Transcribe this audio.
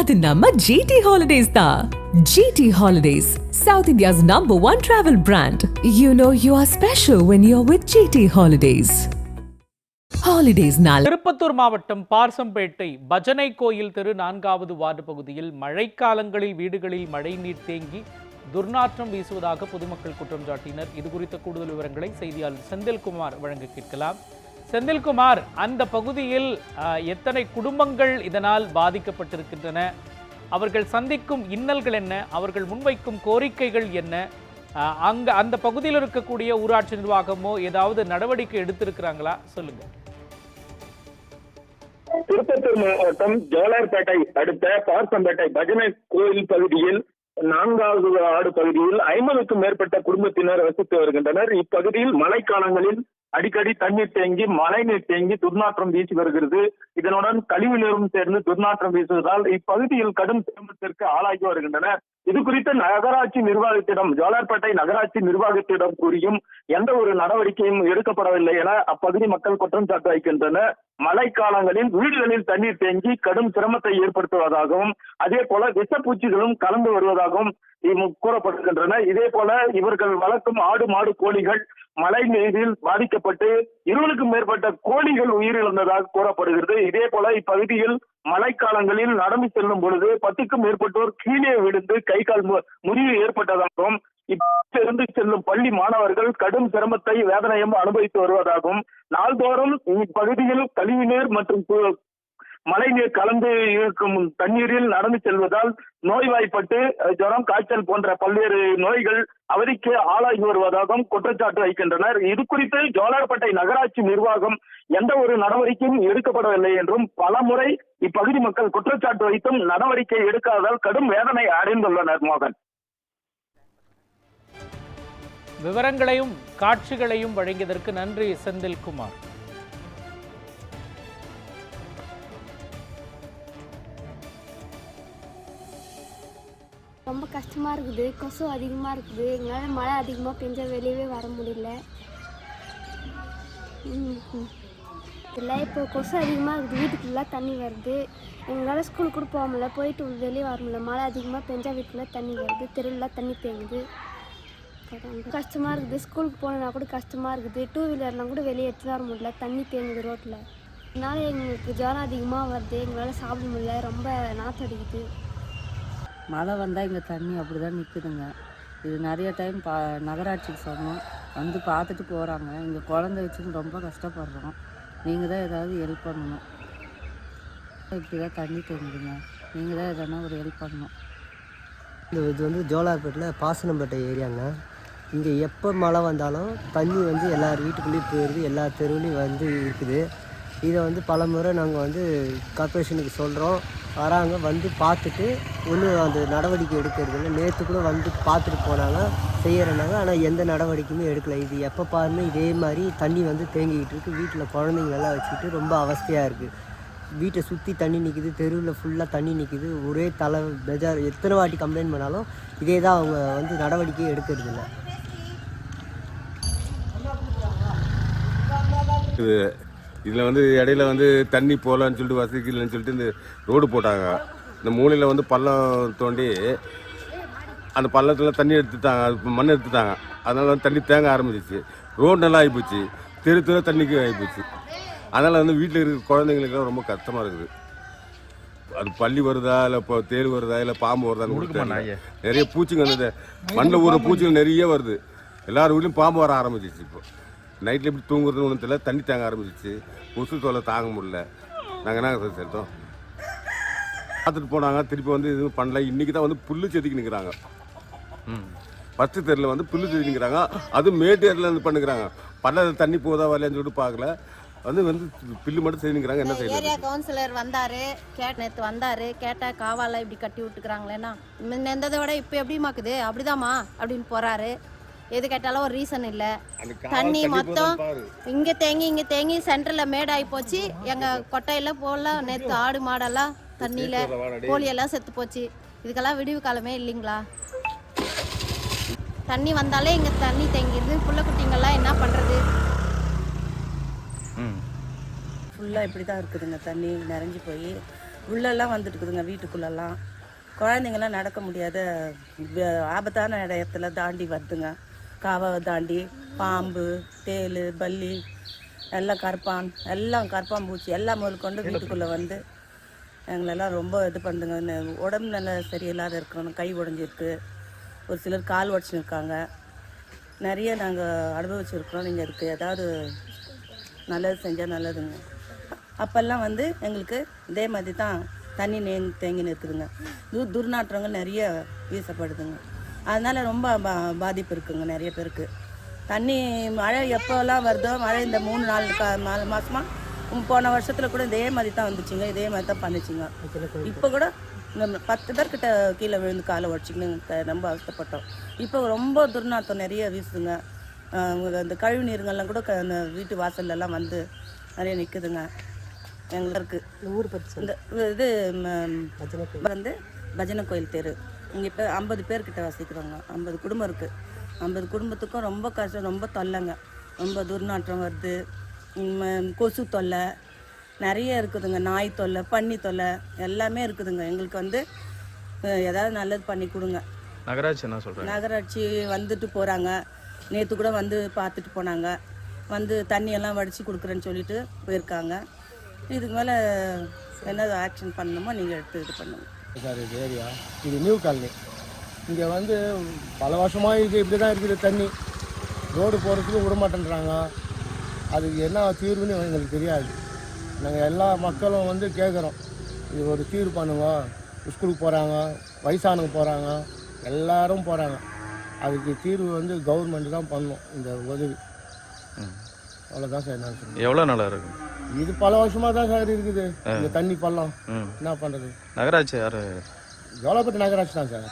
அது நம்ம GT holidays தான். GT holidays South India's number one travel brand you know you are special when you are with GT holidays ஹாலிடேஸ்னால் Tirupattur மாவட்டம் பார்சம்பேட்டை பஜனை கோயில் தெரு நான்காவது வார்டு பகுதியில் மழைக்காலங்களில் வீடுகளில் மழை நீர் தேங்கி துர்நாற்றம் வீசுவதாக பொதுமக்கள் குற்றம் சாட்டினர். இது குறித்த கூடுதல் விவரங்களை செய்தியாளர் செந்தில்குமார் வழங்க கேட்கலாம். செந்தில்குமார் அந்த பகுதியில் எத்தனை குடும்பங்கள் இதனால் பாதிக்கப்பட்டிருக்கின்றன? அவர்கள் சந்திக்கும் இன்னல்கள் என்ன? அவர்கள் முன்வைக்கும் கோரிக்கைகள் என்ன? அங்க அந்த பகுதியில் இருக்கக்கூடிய ஊராட்சி நிர்வாகமோ ஏதாவது நடவடிக்கை எடுத்திருக்கிறாங்களா? சொல்லுங்க. திருப்பத்தூர் மாவட்டம் ஜோலார்பேட்டை அடுத்த பார்சம்பேட்டை பஜனை கோயில் பகுதியில் நான்காவது ஆடு பகுதியில் ஐம்பதுக்கும் மேற்பட்ட குடும்பத்தினர் வசித்து வருகின்றனர். இப்பகுதியில் மழைக்காலங்களில் அடிக்கடி தண்ணீர் தேங்கி மழை நீர் தேங்கி துர்நாற்றம் வீசி வருகிறது. இதனுடன் கழிவு நீரும் சேர்ந்து துர்நாற்றம் வீசுவதால் இப்பகுதியில் கடும் சிரமத்திற்கு ஆளாகி வருகின்றன. இது குறித்து நகராட்சி நிர்வாகத்திடம் ஜோலார்பேட்டை நகராட்சி நிர்வாகத்திடம் கூறியும் எந்த ஒரு நடவடிக்கையும் எடுக்கப்படவில்லை என அப்பகுதி மக்கள் குற்றம் சாட்டு வைக்கின்றனர். மழைக்காலங்களில் வீடுகளில் தண்ணீர் தேங்கி கடும் சிரமத்தை ஏற்படுத்துவதாகவும் அதே போல விஷப்பூச்சிகளும் கலந்து வருவதாகவும் கூறப்படுகின்றன. இதே போல இவர்கள் வளர்க்கும் ஆடு மாடு கோழிகள் மழை நீரில் பாதிக்கப்பட்டு இருபதுக்கும் மேற்பட்ட கோழிகள் உயிரிழந்ததாக கூறப்படுகிறது. இதே போல இப்பகுதியில் மழைக்காலங்களில் நடந்து செல்லும் பொழுது பத்துக்கும் மேற்பட்டோர் கீழே விழுந்து கை கால் மு- முறிவு ஏற்பட்டதாகவும் இருந்து செல்லும் பள்ளி மாணவர்கள் கடும் சிரமத்தை வேதனையும் அனுபவித்து வருவதாகவும் நாள்தோறும் இப்பகுதியில் கழிவுநீர் மற்றும் மழைநீர் கலந்து இருக்கும் தண்ணீரில் நடந்து செல்வதால் நோய்வாய்ப்பட்டு ஜுரம் காய்ச்சல் போன்ற பல்வேறு நோய்கள் அவதிக்கு ஆளாகி வருவதாகவும் குற்றச்சாட்டு வைக்கின்றனர். இது குறித்து ஜோலார்பேட்டை நகராட்சி நிர்வாகம் எந்த ஒரு நடவடிக்கையும் எடுக்கப்படவில்லை என்றும் பல முறை இப்பகுதி மக்கள் குற்றச்சாட்டு வைத்தும் நடவடிக்கை எடுக்காததால் கடும் வேதனை அடைந்துள்ளனர் மோகன். விவரங்களையும் காட்சிகளையும் வழங்கியதற்கு நன்றி செந்தில்குமார். ரொம்ப கஷ்டமாக இருக்குது. கொசு அதிகமாக இருக்குது. எங்களால் மழை அதிகமாக பெஞ்சால் வெளியவே வர முடியல. இல்லை இப்போ கொசு அதிகமாக இருக்குது. வீட்டுக்குள்ளே தண்ணி வருது. எங்களால் ஸ்கூலுக்கு கூட போக முடியல. போயிட்டு வெளியே வர முடியல. மழை அதிகமாக பெஞ்சா வீட்டுக்குள்ளே தண்ணி வருது. தெருவில் தண்ணி தேங்குது. கஷ்டமாக இருக்குது. ஸ்கூலுக்கு போகணுன்னா கூட கஷ்டமாக இருக்குது. டூ வீலர்லாம் கூட வெளியே எடுத்து வர முடியல. தண்ணி தேங்குது ரோட்டில் அதனால எங்களுக்கு ஜுரம் அதிகமாக வருது. எங்களால் சாப்பிட முடியல. ரொம்ப நாற்று அடிக்குது. மழை வந்தால் இங்கே தண்ணி அப்படி தான் நிற்குதுங்க இது நிறைய டைம் பா நகராட்சிக்கு சொன்னோம். வந்து பார்த்துட்டு போகிறாங்க இங்கே குழந்தை வச்சுன்னு ரொம்ப கஷ்டப்படுறோம். நீங்கள் தான் ஏதாவது ஹெல்ப் பண்ணணும். இப்படி தான் தண்ணி தேங்குதுங்க. நீங்கள் தான் எதனா ஒரு ஹெல்ப் பண்ணணும். இந்த இது வந்து ஜோலார்பேட்டில் பாசனம்பேட்டை ஏரியாங்க. இங்கே எப்போ மழை வந்தாலும் தண்ணி வந்து எல்லார் வீட்டுக்குள்ளேயும் போயிடுது எல்லா தெருவுலேயும் வந்து இருக்குது. இதை வந்து பல முறை நாங்கள் வந்து கார்ப்பரேஷனுக்கு சொல்கிறோம் வராங்க வந்து பார்த்துட்டு ஒன்றும் அந்த நடவடிக்கை எடுக்கிறது இல்லை. நேற்று கூட வந்து பார்த்துட்டு போனாங்க செய்கிறனாங்க ஆனால் எந்த நடவடிக்கையுமே எடுக்கலை. இது எப்போ பாருமே இதே மாதிரி தண்ணி வந்து தேங்கிக்கிட்டு இருக்குது வீட்டில் குழந்தைங்களெல்லாம் வச்சுக்கிட்டு ரொம்ப அவஸ்தையாக இருக்குது வீட்டை சுற்றி தண்ணி நிற்கிது தெருவில் ஃபுல்லாக தண்ணி நிற்கிது ஒரே தலை பெஜார் எத்தனை வாட்டி கம்ப்ளைண்ட் பண்ணாலும் இதே தான் அவங்க வந்து நடவடிக்கை எடுக்கிறதில்ல இதில் வந்து இடையில வந்து தண்ணி போகலான்னு சொல்லிட்டு வசதிக்கு இல்லைன்னு சொல்லிட்டு இந்த ரோடு போட்டாங்க. இந்த மூலையில் வந்து பள்ளம் தோண்டி அந்த பள்ளத்தில் தண்ணி எடுத்துட்டாங்க. அது மண் எடுத்துட்டாங்க. அதனால வந்து தண்ணி தேங்க ஆரம்பிச்சிச்சு. ரோடு நல்லா ஆகிப்போச்சு தெரு தெரு தண்ணிக்கு ஆகிப்போச்சு அதனால் வந்து வீட்டில் இருக்கிற குழந்தைங்களுக்குலாம் ரொம்ப கஷ்டமாக இருக்குது. அது பள்ளி வருதா இல்லை இப்போ தேள் வருதா இல்லை பாம்பு வருதான்னு. நிறைய பூச்சிங்க வந்து மண்ணில் ஊற பூச்சிகள் நிறைய வருது. எல்லார் வீட்லையும் பாம்பு வர ஆரம்பிச்சிச்சு இப்போ. நைட்டில் எப்படி தூங்குறதுன்னு ஒன்றும் தெரியல. தண்ணி தாங்க ஆரம்பிச்சிச்சு கொசு தொல்லை தாங்க முடியல. நாங்கள் என்ன சார் செலுத்தோம் பார்த்துட்டு போனாங்க. திருப்பி வந்து எதுவும் பண்ணல. இன்றைக்கி தான் வந்து புல்லு செதுக்கி நிற்கிறாங்க ஃபஸ்ட்டு தெருவில் வந்து புல்லு செதுக்கி நிற்கிறாங்க அதுவும் மேட்டேரில் வந்து பண்ணுகிறாங்க. பல்ல தண்ணி போதா வரலையான்னு சொல்லிட்டு பார்க்கல. வந்து வந்து பில்லு மட்டும் செதுக்கி நிற்கிறாங்க என்ன ஏரியா செய்யறது கவுன்சிலர் வந்தாரு. கேட் நேற்று வந்தாரு. கேட்டால் காவால இப்படி கட்டி விட்டுக்கிறாங்களேன்னா முன்ன இருந்ததை விட இப்போ எப்படிமாக்குது அப்படிதாம்மா அப்படின்னு போறாரு. எது கேட்டாலும் ஒரு ரீசன் இல்லை. தண்ணி மொத்தம் இங்கே தேங்கி இங்கே தேங்கி சென்டரில் மேடாகி போச்சு. எங்கள் கொட்டையில் போடலாம் நேற்று ஆடு மாடெல்லாம் தண்ணியில் கோழியெல்லாம் செத்து போச்சு. இதுக்கெல்லாம் விடிவு காலமே இல்லைங்களா? தண்ணி வந்தாலே இங்கே தண்ணி தேங்கிடுது. புள்ள குட்டிங்கெல்லாம் என்ன பண்ணுறது ஃபுல்லாக இப்படி தான் இருக்குதுங்க தண்ணி நிறைஞ்சு போய். உள்ளெல்லாம் வந்துட்டு இருக்குதுங்க வீட்டுக்குள்ளெல்லாம். குழந்தைங்களாம் நடக்க முடியாத ஆபத்தான இடத்துல தாண்டி வருதுங்க. காவை தாண்டி பாம்பு தேல் பல்லி எல்லாம் கருப்பான் எல்லாம் கருப்பான் பூச்சி எல்லாம் முதல் கொண்டு வீட்டுக்குள்ளே வந்து எங்களெல்லாம் ரொம்ப இது பண்ணுங்க உடம்பு நல்லா சரியில்லாத இருக்கிறோம் கை உடஞ்சிருக்கு. ஒரு சிலர் கால் உடச்சிருக்காங்க. நிறைய நாங்கள் அனுபவிச்சிருக்கிறோம். நீங்கள் அதுக்கு ஏதாவது நல்லது செஞ்சால் நல்லதுங்க. அப்போல்லாம் வந்து எங்களுக்கு இதே மாதிரி தான் தண்ணி நே தேங்கி இருக்குதுங்க து துர்நாற்றங்கள் நிறைய வீசப்படுதுங்க. அதனால் ரொம்ப பா பாதிப்பு இருக்குங்க நிறைய பேருக்கு. தண்ணி மழை எப்போல்லாம் வருதோ மழை இந்த மூணு நாலு கா நாலு மாதமாக போன வருஷத்தில் கூட இதே மாதிரி தான் வந்துச்சுங்க இதே மாதிரி தான் பண்ணுச்சுங்க. இப்போ கூட பத்து பேர்கிட்ட கீழே விழுந்து காலை உடச்சிக்கின்னு ரொம்ப அவஸ்தைப்பட்டோம். இப்போ ரொம்ப துர்நாற்றம் நிறைய வீசுதுங்க. அந்த கழிவு நீருங்கெல்லாம் கூட க- அந்த வீட்டு வாசல்லலாம் வந்து நிறைய நிற்குதுங்க எங்களுக்கு ஊர் பற்றி இந்த இது வந்து பஜனை கோயில் தெரு. இங்கே இப்போ ஐம்பது பேர்கிட்ட வசிக்கிறோங்க ஐம்பது குடும்பம் இருக்குது ஐம்பது குடும்பத்துக்கும் ரொம்ப கஷ்டம் ரொம்ப தொல்லைங்க. ரொம்ப துர்நாற்றம் வருது. கொசு தொல்லை நிறைய இருக்குதுங்க. நாய் தொல்லை பன்னி தொல்லை எல்லாமே இருக்குதுங்க. எங்களுக்கு வந்து ஏதாவது நல்லது பண்ணி கொடுங்க. நகராட்சி என்ன சொல்கிறாங்க நகராட்சி வந்துட்டு போகிறாங்க நேற்று கூட வந்து பார்த்துட்டு போனாங்க. வந்து தண்ணியெல்லாம் வடித்து கொடுக்குறேன்னு சொல்லிட்டு போயிருக்காங்க. இதுக்கு மேலே என்ன ஆக்ஷன் பண்ணணுமோ நீங்கள் எடுத்து இது பண்ணுங்க. சார் இது ஏரியா. இது நியூ காலனி இங்கே வந்து பல வருஷமாக இது இப்படி தான் இருக்குது தண்ணி. ரோடு போகிறதுக்கு விட மாட்டேன்றாங்க அதுக்கு என்ன தீர்வுன்னு எங்களுக்கு தெரியாது. நாங்கள் எல்லா மக்களும் வந்து கேட்குறோம் இது ஒரு தீர்வு பண்ணுங்க. ஸ்கூலுக்கு போகிறாங்க வயசானவங்க போகிறாங்க எல்லாரும் போகிறாங்க அதுக்கு தீர்வு வந்து கவர்மெண்ட் தான் பண்ணணும் இந்த உதவி. அவ்வளோதான் சார் என்ன எவ்வளோ நாளாக இருக்கும் இது பல வருஷமாக தான் சார் இருக்குது. இந்த தண்ணி பள்ளம். என்ன பண்ணுறது நகராட்சி யார்? ஜோலாப்பட்டு நகராட்சி தான் சார்.